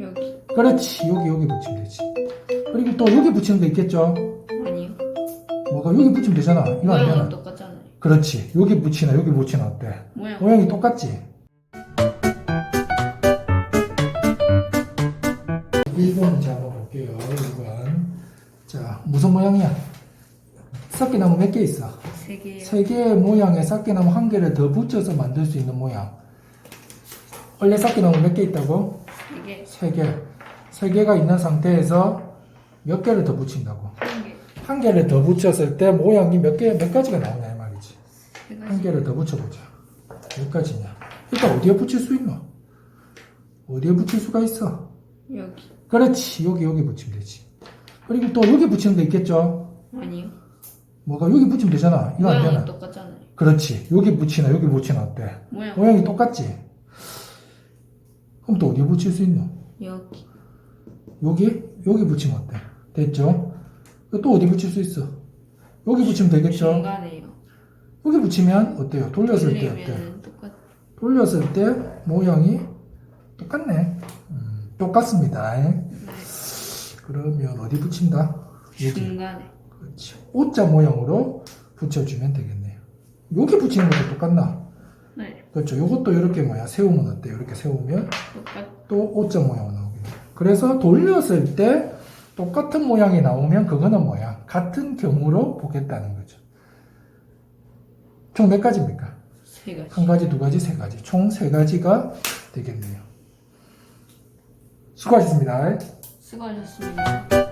여기 그렇지. 여기, 여기 붙이면 되지. 그리고 또 여기 붙이는 거 있겠죠? 아니요 뭐가 여기 붙이면 되잖아. 이거 안 모양은 되나? 똑같잖아요 그렇지. 여기 붙이나 여기 붙이나 어때? 모양 모양이 똑같지? 1번 이제 한번 볼게요. 1번. 자, 무슨 모양이야? 삭기나무 몇 개 있어? 세 개요 세 개의 모양의 삭기나무 한 개를 더 붙여서 만들 수 있는 모양. 원래 삭기나무 몇 개 있다고? 이게 세 개. 세 개가 있는 상태에서 몇 개를 더 붙인다고? 한 개 한 개를 더 붙였을 때 모양이 몇 개, 몇 가지가 나오냐, 이 말이지. 세한 개를 더 붙여보자. 몇 가지냐? 일단 어디에 붙일 수 있노? 어디에 붙일 수가 있어? 여기 그렇지. 여기, 여기 붙이면 되지. 그리고 또 여기 붙이는 거 있겠죠? 아니요 뭐가 여기 붙이면 되잖아. 이거 안 모양은 되나? 똑같잖아요 그렇지. 여기 붙이나, 여기 붙이나 어때? 모양 모양이 똑같지? 그럼 또 어디에 붙일 수 있노? 여기 여기? 여기 붙이면 어때? 됐죠? 또 어디 붙일 수 있어? 여기 붙이면 되겠죠? 중간에요 여기 붙이면 어때요? 돌렸을 때 어때? 돌리면 똑같 돌렸을 때 모양이 똑같네. 음, 똑같습니다. 네. 그러면 어디 붙인다? 여기. 중간에 그렇지. O자 모양으로 붙여주면 되겠네요. 여기 붙이는 것도 똑같나? 네 그렇죠. 이것도 이렇게 뭐야? 세우면 어때요? 이렇게 세우면 똑같 또 O자 모양으로 나오겠네. 그래서 돌렸을 때 똑같은 모양이 나오면 그거는 뭐야? 같은 경우로 보겠다는 거죠. 총 몇 가지입니까? 세 가지 한 가지, 두 가지, 세 가지. 총 세 가지가 되겠네요. 수고하셨습니다. 수고하셨습니다